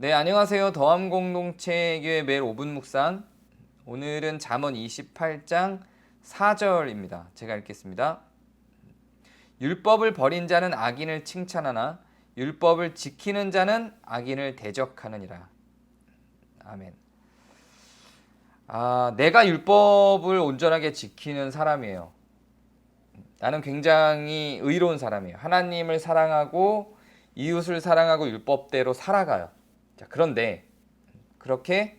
네, 안녕하세요. 더함 공동체 교회 매일 5분 묵상. 오늘은 잠언 28장 4절입니다. 제가 읽겠습니다. 율법을 버린 자는 악인을 칭찬하나 율법을 지키는 자는 악인을 대적하느니라. 아멘. 아, 내가 율법을 온전하게 지키는 사람이에요. 나는 굉장히 의로운 사람이에요. 하나님을 사랑하고 이웃을 사랑하고 율법대로 살아가요. 자, 그런데 그렇게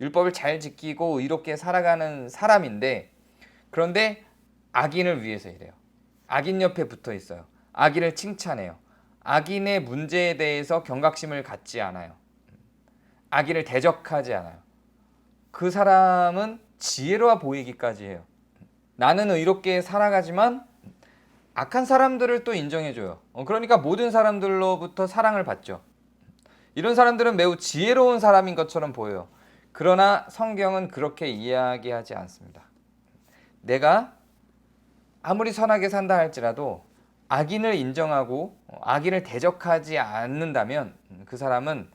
율법을 잘 지키고 의롭게 살아가는 사람인데 그런데 악인을 위해서 이래요. 악인 옆에 붙어 있어요. 악인을 칭찬해요. 악인의 문제에 대해서 경각심을 갖지 않아요. 악인을 대적하지 않아요. 그 사람은 지혜로워 보이기까지 해요. 나는 의롭게 살아가지만 악한 사람들을 또 인정해줘요. 어, 그러니까 모든 사람들로부터 사랑을 받죠. 이런 사람들은 매우 지혜로운 사람인 것처럼 보여요. 그러나 성경은 그렇게 이야기하지 않습니다. 내가 아무리 선하게 산다 할지라도 악인을 인정하고 어, 악인을 대적하지 않는다면 그 사람은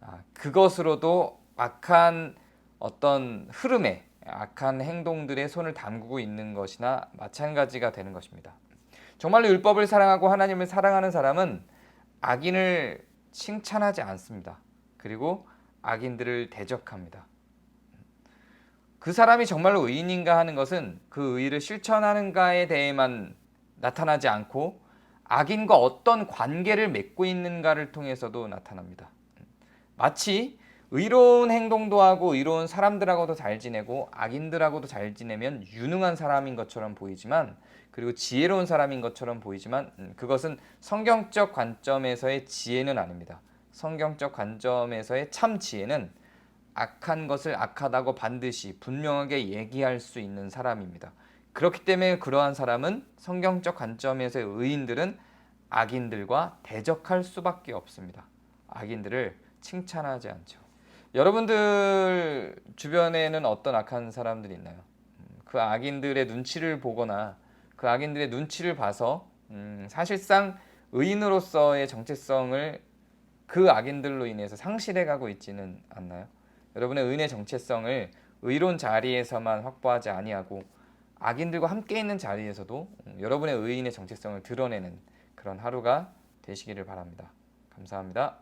아, 그것으로도 악한 어떤 흐름에 악한 행동들의 손을 담그고 있는 것이나 마찬가지가 되는 것입니다. 정말로 율법을 사랑하고 하나님을 사랑하는 사람은 악인을 칭찬하지 않습니다. 그리고 악인들을 대적합니다. 그 사람이 정말로 의인인가 하는 것은 그 의를 실천하는가에 대해만 나타나지 않고 악인과 어떤 관계를 맺고 있는가를 통해서도 나타납니다. 마치 의로운 행동도 하고 의로운 사람들하고도 잘 지내고 악인들하고도 잘 지내면 유능한 사람인 것처럼 보이지만 그리고 지혜로운 사람인 것처럼 보이지만 음, 그것은 성경적 관점에서의 지혜는 아닙니다. 성경적 관점에서의 참 지혜는 악한 것을 악하다고 반드시 분명하게 얘기할 수 있는 사람입니다. 그렇기 때문에 그러한 사람은 성경적 관점에서의 의인들은 악인들과 대적할 수밖에 없습니다. 악인들을 칭찬하지 않죠. 여러분들 주변에는 어떤 악한 사람들이 있나요? 음, 그 악인들의 눈치를 보거나 그 악인들의 눈치를 봐서 음, 사실상 의인으로서의 정체성을 그 악인들로 인해서 상실해 가고 있지는 않나요? 여러분의 의인의 정체성을 의로운 자리에서만 확보하지 아니하고 악인들과 함께 있는 자리에서도 음, 여러분의 의인의 정체성을 드러내는 그런 하루가 되시기를 바랍니다. 감사합니다.